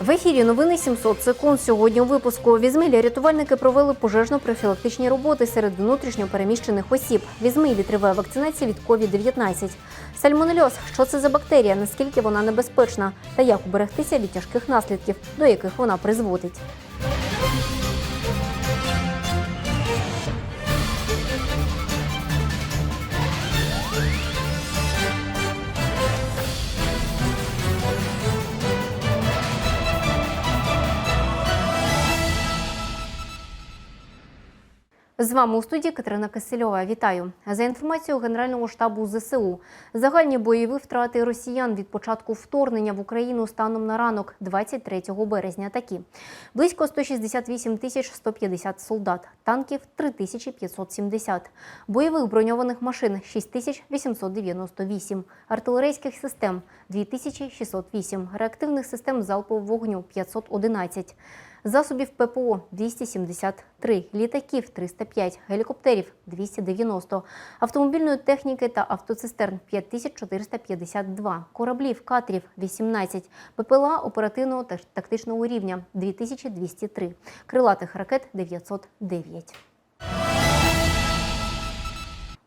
В ефірі новини 700 секунд. Сьогодні у випуску в рятувальники провели пожежно-профілактичні роботи серед внутрішньо переміщених осіб. В Ізмилі триває вакцинація від COVID-19. Сальмонельоз – що це за бактерія, наскільки вона небезпечна та як уберегтися від тяжких наслідків, до яких вона призводить. З вами у студії Катерина Кисельова. Вітаю. За інформацією Генерального штабу ЗСУ, загальні бойові втрати росіян від початку вторгнення в Україну станом на ранок 23 березня такі: близько 168 тисяч 150 солдат, танків 3570, бойових броньованих машин 6898, артилерійських систем 2608, реактивних систем залпового вогню 511. Засобів ППО 273, літаків 305, гелікоптерів 290, автомобільної техніки та автоцистерн 5452, кораблів, катерів 18, ППЛА оперативного та тактичного рівня 2203, крилатих ракет 909.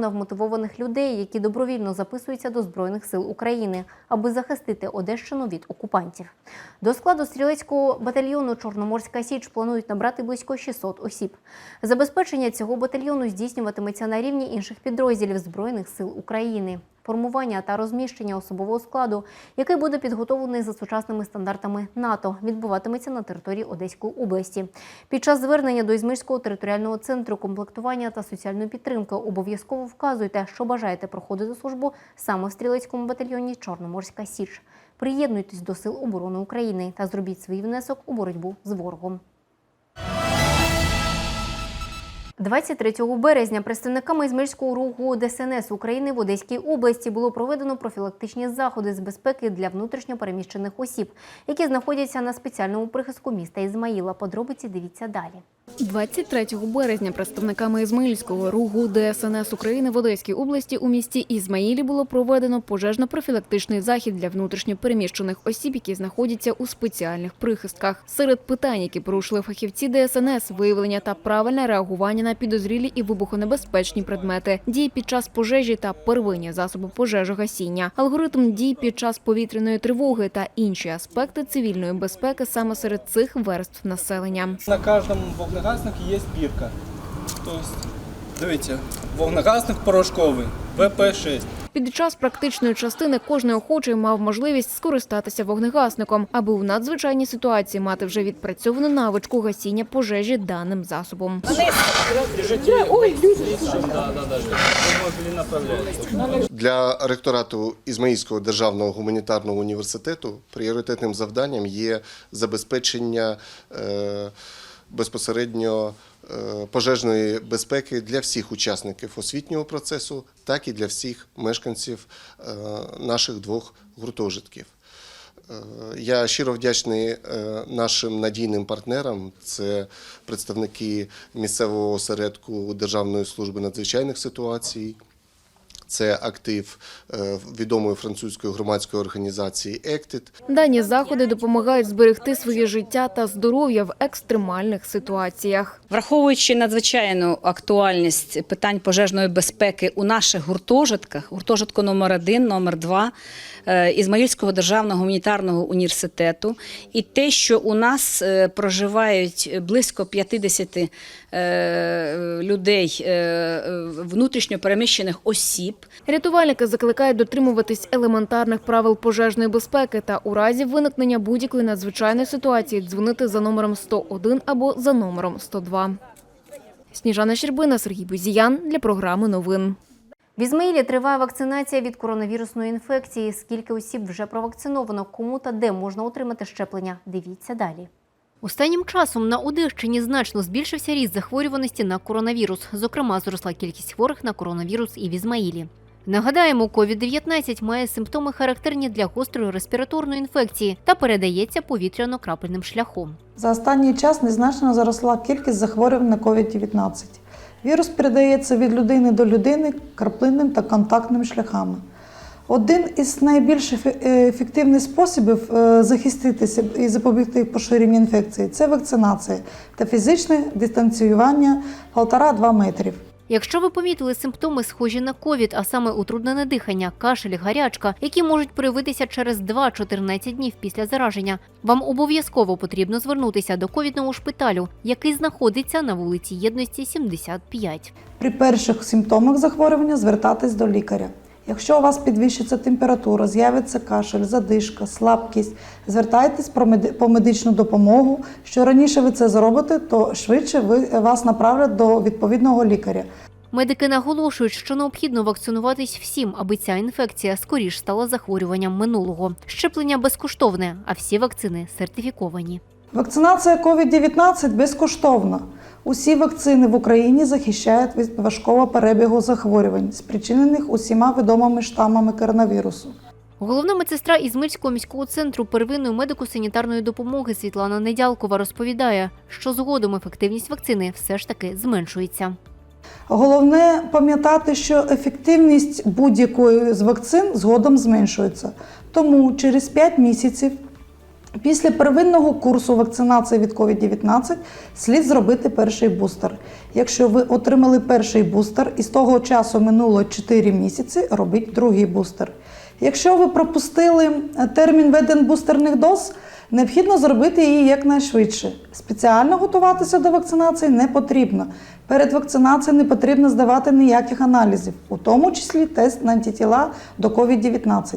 на вмотивованих людей, які добровільно записуються до Збройних сил України, аби захистити Одещину від окупантів. До складу стрілецького батальйону Чорноморська Січ планують набрати близько 600 осіб. Забезпечення цього батальйону здійснюватиметься на рівні інших підрозділів Збройних сил України. Формування та розміщення особового складу, який буде підготовлений за сучасними стандартами НАТО, відбуватиметься на території Одеської області. Під час звернення до Ізмирського територіального центру комплектування та соціальної підтримки обов'язково вказуйте, що бажаєте проходити службу саме в стрілецькому батальйоні Чорноморська Січ. Приєднуйтесь до Сил оборони України та зробіть свій внесок у боротьбу з ворогом. 23 березня представниками Ізмельського руху ДСНС України в Одеській області було проведено профілактичні заходи з безпеки для внутрішньопереміщених осіб, які знаходяться на спеціальному прихистку міста Ізмаїла. Подробиці дивіться далі. 23 березня представниками Ізмаїльського руху ДСНС України в Одеській області у місті Ізмаїлі було проведено пожежно-профілактичний захід для внутрішньо переміщених осіб, які знаходяться у спеціальних прихистках. Серед питань, які порушили фахівці ДСНС, виявлення та правильне реагування на підозрілі і вибухонебезпечні предмети, дії під час пожежі та первинні засоби пожежогасіння, алгоритм дій під час повітряної тривоги та інші аспекти цивільної безпеки саме серед цих верств населення. На кожному вогнегаснику є бірка. Тобто, дивіться, вогнегасник порошковий, ВП-6. Під час практичної частини кожний охочий мав можливість скористатися вогнегасником, аби у надзвичайній ситуації мати вже відпрацьовану навичку гасіння пожежі даним засобом. Для ректорату Ізмаїльського державного гуманітарного університету пріоритетним завданням є забезпечення е, безпосередньо е, пожежної безпеки для всіх учасників освітнього процесу, так і для всіх мешканців е, наших двох гуртожитків. Е, Я щиро вдячний нашим надійним партнерам. Це представники місцевого осередку Державної служби надзвичайних ситуацій. Це актив е, відомої французької громадської організації «Ектит». Дані заходи допомагають зберегти своє життя та здоров'я в екстремальних ситуаціях. Враховуючи надзвичайну актуальність питань пожежної безпеки у наших гуртожитках, гуртожитку номер 1 номер 2 е, Ізмаїльського державного гуманітарного університету, і те, що у нас е, проживають близько 50 е, людей внутрішньо переміщених осіб, Рятувальники закликають дотримуватись елементарних правил пожежної безпеки та у разі виникнення будь-якої надзвичайної ситуації дзвонити за номером 101 або за номером 102. Сніжана Щербина, Сергій Бузіян для програми новин. В Ізмаїлі триває вакцинація від коронавірусної інфекції. Скільки осіб вже провакциновано, кому та де можна отримати щеплення? Дивіться далі. Останнім часом на Одещині значно збільшився ріст захворюваності на коронавірус. Зокрема, зросла кількість хворих на коронавірус і в Ізмаїлі. Нагадаємо, COVID-19 має симптоми характерні для гострої респіраторної інфекції та передається повітряно-крапельним шляхом. За останній час незначно зросла кількість захворювань на COVID-19. Вірус передається від людини до людини краплинним та контактним шляхами. Один із найбільш е, ефективних способів е, захиститися і запобігти поширенню інфекції це вакцинація та фізичне дистанціювання 1,5-2 метрів. Якщо ви помітили симптоми, схожі на ковід, а саме утруднене дихання, кашель, гарячка, які можуть проявитися через 2-14 днів після зараження, вам обов'язково потрібно звернутися до ковідного шпиталю, який знаходиться на вулиці Єдності 75. При перших симптомах захворювання звертатись до лікаря. Якщо у вас підвищиться температура, з'явиться кашель, задишка, слабкість, звертайтесь по медичну допомогу. Що раніше ви це зробите, то швидше ви, вас направлять до відповідного лікаря. Медики наголошують, що необхідно вакцинуватись всім, аби ця інфекція скоріш стала захворюванням минулого. Щеплення безкоштовне, а всі вакцини сертифіковані. Вакцинація COVID-19 безкоштовна. Усі вакцини в Україні захищають від важкого перебігу захворювань, спричинених усіма відомими штамами коронавірусу. Головна медсестра Ізмирського міського центру первинної медико-санітарної допомоги Світлана Недялкова розповідає, що згодом ефективність вакцини все ж таки зменшується. Головне пам'ятати, що ефективність будь-якої з вакцин згодом зменшується. Тому через 5 місяців після первинного курсу вакцинації від COVID-19 слід зробити перший бустер. Якщо ви отримали перший бустер і з того часу минуло 4 місяці, робіть другий бустер. Якщо ви пропустили е, термін введення бустерних доз, необхідно зробити її якнайшвидше. Спеціально готуватися до вакцинації не потрібно. Перед вакцинацією не потрібно здавати ніяких аналізів, у тому числі тест на антитіла до COVID-19.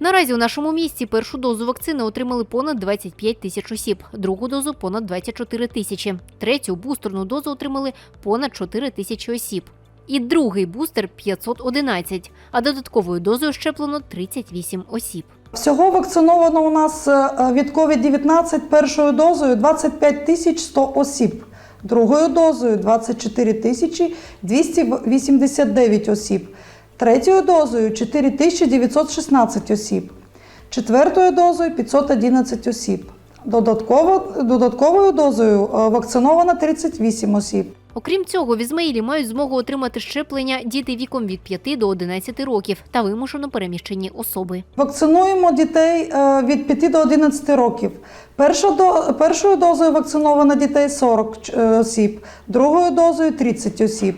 Наразі у нашому місті першу дозу вакцини отримали понад 25 тисяч осіб, другу дозу понад 24 тисячі, третю бустерну дозу отримали понад 4 тисячі осіб. І другий бустер 511, а додатковою дозою щеплено 38 осіб. Всього вакциновано у нас е, від COVID-19 першою дозою 25 тисяч 100 осіб, другою дозою 24 тисячі 289 осіб, третьою дозою 4 тисячі 916 осіб, четвертою дозою 511 осіб. Додатково, додатковою дозою е, вакциновано 38 осіб. Окрім цього, в Ізмаїлі мають змогу отримати щеплення діти віком від 5 до 11 років та вимушено переміщені особи. Вакцинуємо дітей е, від 5 до 11 років. Першою дозою вакциновано дітей 40 е, осіб, другою дозою 30 осіб.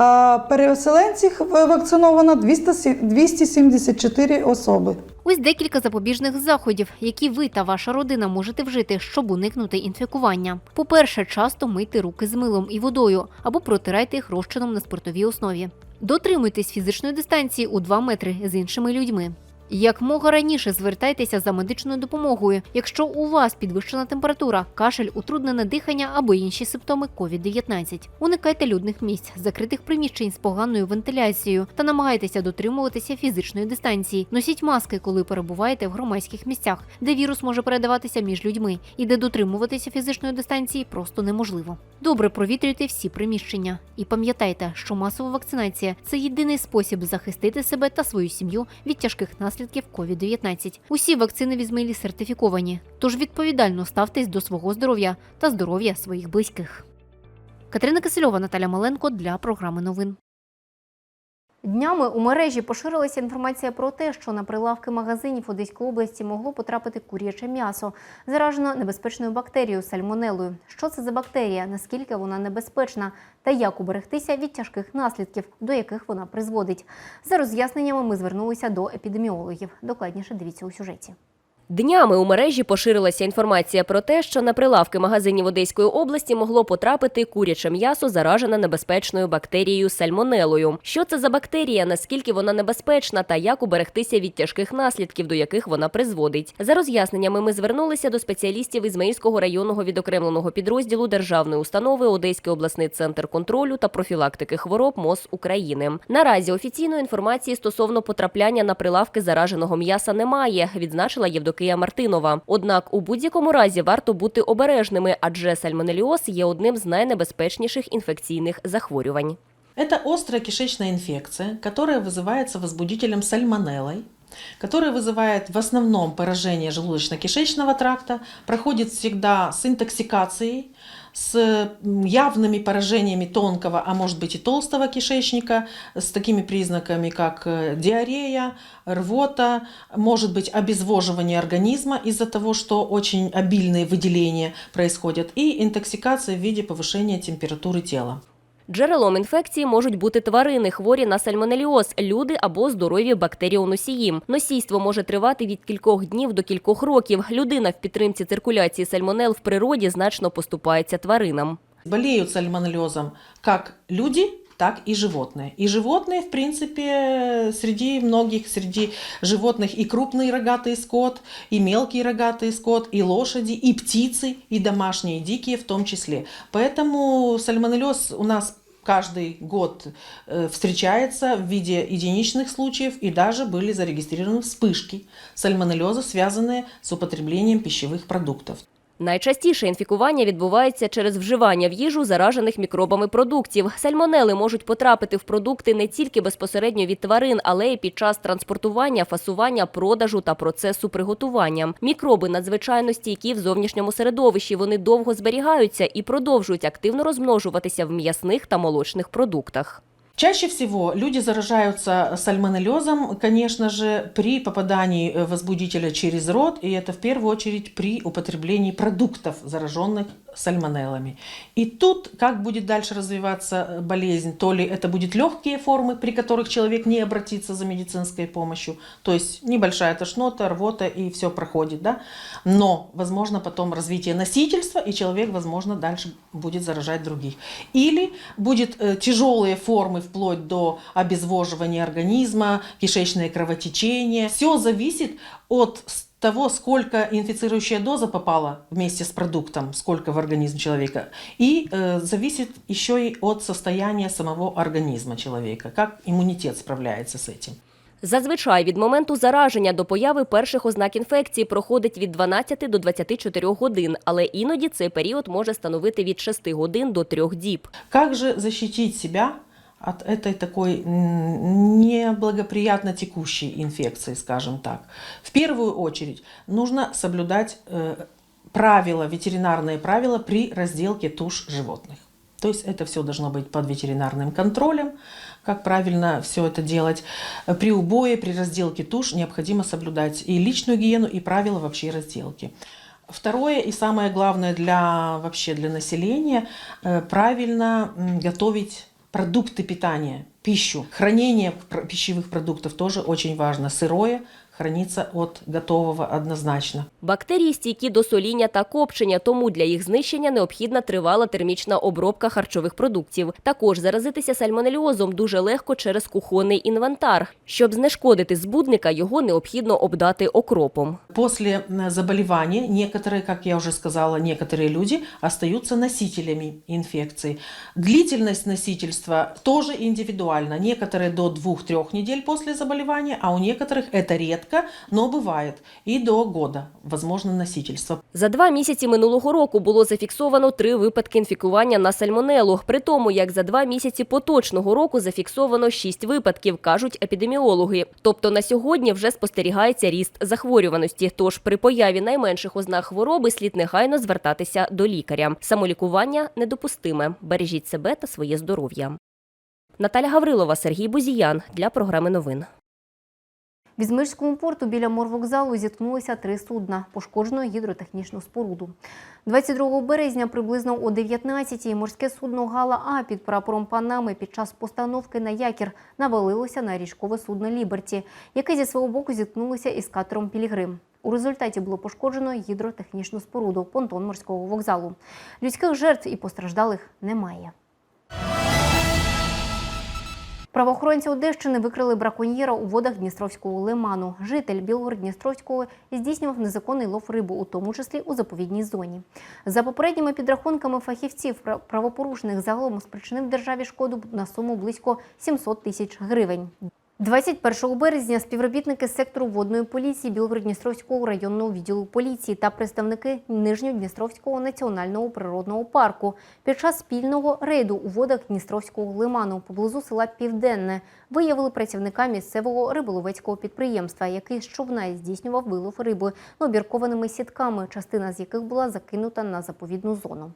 А переселенців вакциновано 200 274 особи. Ось декілька запобіжних заходів, які ви та ваша родина можете вжити, щоб уникнути інфікування. По-перше, часто мийте руки з милом і водою або протирайте їх розчином на спиртовій основі. Дотримуйтесь фізичної дистанції у 2 метри з іншими людьми. Якмога раніше звертайтеся за медичною допомогою, якщо у вас підвищена температура, кашель, утруднене дихання або інші симптоми COVID-19. Уникайте людних місць, закритих приміщень з поганою вентиляцією та намагайтеся дотримуватися фізичної дистанції. Носіть маски, коли перебуваєте в громадських місцях, де вірус може передаватися між людьми і де дотримуватися фізичної дистанції просто неможливо. Добре провітрюйте всі приміщення і пам'ятайте, що масова вакцинація це єдиний спосіб захистити себе та свою сім'ю від тяжких наслідків COVID-19. Усі вакцини в Ізмаїлі сертифіковані, тож відповідально ставтесь до свого здоров'я та здоров'я своїх близьких. Катерина Кисельова, Наталя Маленко для програми новин. Днями у мережі поширилася інформація про те, що на прилавки магазинів Одеської області могло потрапити куряче м'ясо, заражено небезпечною бактерією сальмонелою. Що це за бактерія, наскільки вона небезпечна та як уберегтися від тяжких наслідків, до яких вона призводить. За роз'ясненнями ми звернулися до епідеміологів. Докладніше дивіться у сюжеті. Днями у мережі поширилася інформація про те, що на прилавки магазинів Одеської області могло потрапити куряче м'ясо, заражене небезпечною бактерією сальмонелою. Що це за бактерія, наскільки вона небезпечна та як уберегтися від тяжких наслідків, до яких вона призводить? За роз'ясненнями ми звернулися до спеціалістів Ізмаїльського районного відокремленого підрозділу державної установи Одеський обласний центр контролю та профілактики хвороб МОЗ України. Наразі офіційної інформації стосовно потрапляння на прилавки зараженого м'яса немає, відзначила Євдокия Мартинова. Однак у будь-якому разі варто бути обережними, адже сальмонеліоз є одним з найнебезпечніших інфекційних захворювань. Это острая кишечная инфекция, которая вызывается возбудителем сальмонеллой, которая вызывает в основном поражение желудочно-кишечного тракта, проходит всегда с интоксикацией, с м, явными поражениями тонкого, а может быть и толстого кишечника, с такими признаками, как э, диарея, рвота, может быть обезвоживание организма из-за того, что очень обильные выделения происходят, и интоксикация в виде повышения температуры тела. Джерелом інфекції можуть бути тварини, хворі на сальмонеліоз, люди або здорові бактеріоносії. Носійство може тривати від кількох днів до кількох років. Людина в підтримці циркуляції сальмонел в природі значно поступається тваринам. Болеют сальмонеллезом как люди, так и животные. И животные, в принципе, среди многих, среди животных и крупный рогатый скот, и мелкий рогатый скот, и лошади, и птицы, и домашние, и дикие в том числе. Поэтому сальмонеллез у нас каждый год э, встречается в виде единичных случаев и даже были зарегистрированы вспышки сальмонеллеза, связанные с употреблением пищевых продуктов. Найчастіше інфікування відбувається через вживання в їжу заражених мікробами продуктів. Сальмонели можуть потрапити в продукти не тільки безпосередньо від тварин, але й під час транспортування, фасування, продажу та процесу приготування. Мікроби надзвичайно стійкі в зовнішньому середовищі. Вони довго зберігаються і продовжують активно розмножуватися в м'ясних та молочних продуктах. Чаще всего люди заражаются сальмонеллезом, конечно же, при попадании э, возбудителя через рот, и это в первую очередь при употреблении продуктов, зараженных сальмонеллами. И тут как будет дальше развиваться э, болезнь, то ли это будут легкие формы, при которых человек не обратится за медицинской помощью, то есть небольшая тошнота, рвота и все проходит, да, но возможно потом развитие носительства, и человек, возможно, дальше будет заражать других. Или будет э, тяжелые формы вплоть до обезвоживания организма, кишечное кровотечение. Все зависит от того, сколько инфицирующая доза попала вместе с продуктом, сколько в организм человека. И э, зависит еще и от состояния самого организма человека, как иммунитет справляется с этим. Зазвичай від моменту зараження до появи перших ознак інфекції проходить від 12 до 24 годин, але іноді цей період може становити від 6 годин до 3 діб. Как же защитить себя от этой такой неблагоприятно текущей инфекции, скажем так? В первую очередь нужно соблюдать э, правила, ветеринарные правила при разделке туш животных. То есть это все должно быть под ветеринарным контролем, как правильно все это делать. При убое, при разделке туш необходимо соблюдать и личную гигиену, и правила вообще разделки. Второе и самое главное для вообще для населения э, правильно готовить продукты питания, пищу. Хранение пр- пищевых продуктов тоже очень важно. Сырое хранится от готового однозначно. Бактерії стійкі до соління та копчення, тому для їх знищення необхідна тривала термічна обробка харчових продуктів. Також заразитися сальмонельозом дуже легко через кухонний інвентар. Щоб знешкодити збудника, його необхідно обдати окропом. После м, заболевания некоторые, как я уже сказала, некоторые люди остаются носителями инфекции. Длительность носительства тоже индивидуальна. Некоторые до 2-3 недель после заболевания, а у некоторых это редко, но бывает и до года возможно носительство. За два місяці минулого року було зафіксовано три випадки інфікування на сальмонелу. При тому, як за два місяці поточного року зафіксовано шість випадків, кажуть епідеміологи. Тобто на сьогодні вже спостерігається ріст захворюваності. Тож при появі найменших ознак хвороби слід негайно звертатися до лікаря. Самолікування недопустиме. Бережіть себе та своє здоров'я. Наталя Гаврилова, Сергій Бузіян для програми новин. В Ізмирському порту біля морвокзалу зіткнулися три судна, пошкоджено гідротехнічну споруду. 22 березня приблизно о 19-й морське судно Гала А під прапором Панами під час постановки на якір навалилося на річкове судно Ліберті, яке зі свого боку зіткнулося із катером Пілігрим. У результаті було пошкоджено гідротехнічну споруду понтон морського вокзалу. Людських жертв і постраждалих немає. Правоохоронці Одещини викрили браконьєра у водах Дністровського лиману. Житель Білгород-Дністровського здійснював незаконний лов рибу, у тому числі у заповідній зоні. За попередніми підрахунками фахівців, правопорушених загалом спричинив державі шкоду на суму близько 700 тисяч гривень. 21 березня співробітники сектору водної поліції Білгород-Дністровського районного відділу поліції та представники Нижньодністровського національного природного парку під час спільного рейду у водах Дністровського лиману поблизу села Південне виявили працівника місцевого риболовецького підприємства, який з здійснював вилов риби обіркованими сітками, частина з яких була закинута на заповідну зону.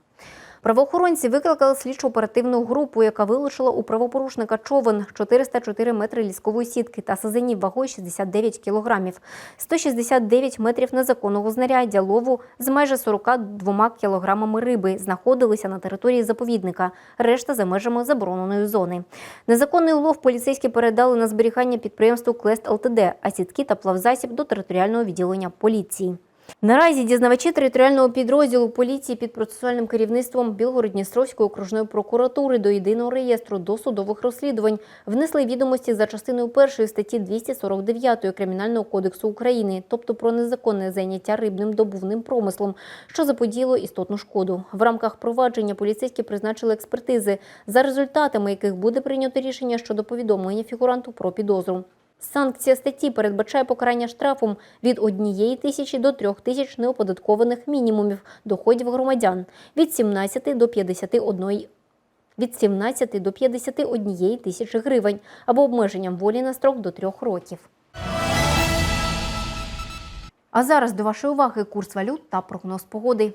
Правоохоронці викликали слідчо оперативну групу, яка вилучила у правопорушника човен 404 метри ліскової сітки та сазанів вагою 69 кілограмів, 169 метрів незаконного знаряддя лову з майже 42 кілограмами риби знаходилися на території заповідника, решта за межами забороненої зони. Незаконний улов поліцейські передали на зберігання підприємству Клест ЛТД, а сітки та плавзасіб до територіального відділення поліції. Наразі дізнавачі територіального підрозділу поліції під процесуальним керівництвом Білгород-Дністровської окружної прокуратури до єдиного реєстру досудових розслідувань внесли відомості за частиною першої статті 249 Кримінального кодексу України, тобто про незаконне зайняття рибним добувним промислом, що заподіяло істотну шкоду. В рамках провадження поліцейські призначили експертизи, за результатами яких буде прийнято рішення щодо повідомлення фігуранту про підозру. Санкція статті передбачає покарання штрафом від 1 тисячі до 3 тисяч неоподаткованих мінімумів доходів громадян від 17 до 51 від 17 до 51 тисячі гривень або обмеженням волі на строк до 3 років. А зараз до вашої уваги курс валют та прогноз погоди.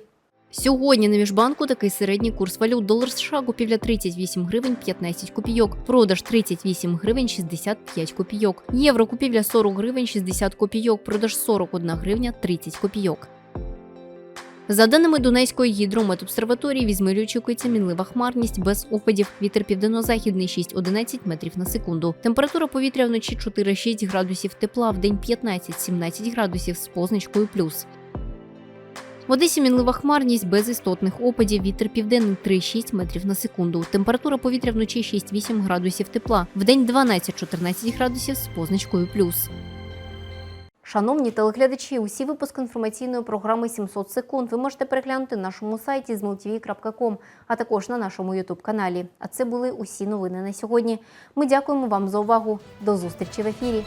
Сьогодні на міжбанку такий середній курс валют. Долар США купівля 38 гривень 15 копійок, продаж 38 гривень 65 копійок. Євро купівля 40 гривень 60 копійок, продаж 41 гривня 30 копійок. За даними Дунайської гідрометобсерваторії, в Ізмирі очікується мінлива хмарність без опадів. Вітер південно-західний 6-11 метрів на секунду. Температура повітря вночі 4-6 градусів тепла, в день 15-17 градусів з позначкою плюс. В Одесі мінлива хмарність без істотних опадів. Вітер південний 3-6 метрів на секунду. Температура повітря вночі 6-8 градусів тепла. В день 12-14 градусів з позначкою плюс. Шановні телеглядачі, усі випуски інформаційної програми «700 секунд ви можете переглянути на нашому сайті zmltv.com, а також на нашому ютуб каналі. А це були усі новини на сьогодні. Ми дякуємо вам за увагу. До зустрічі в ефірі.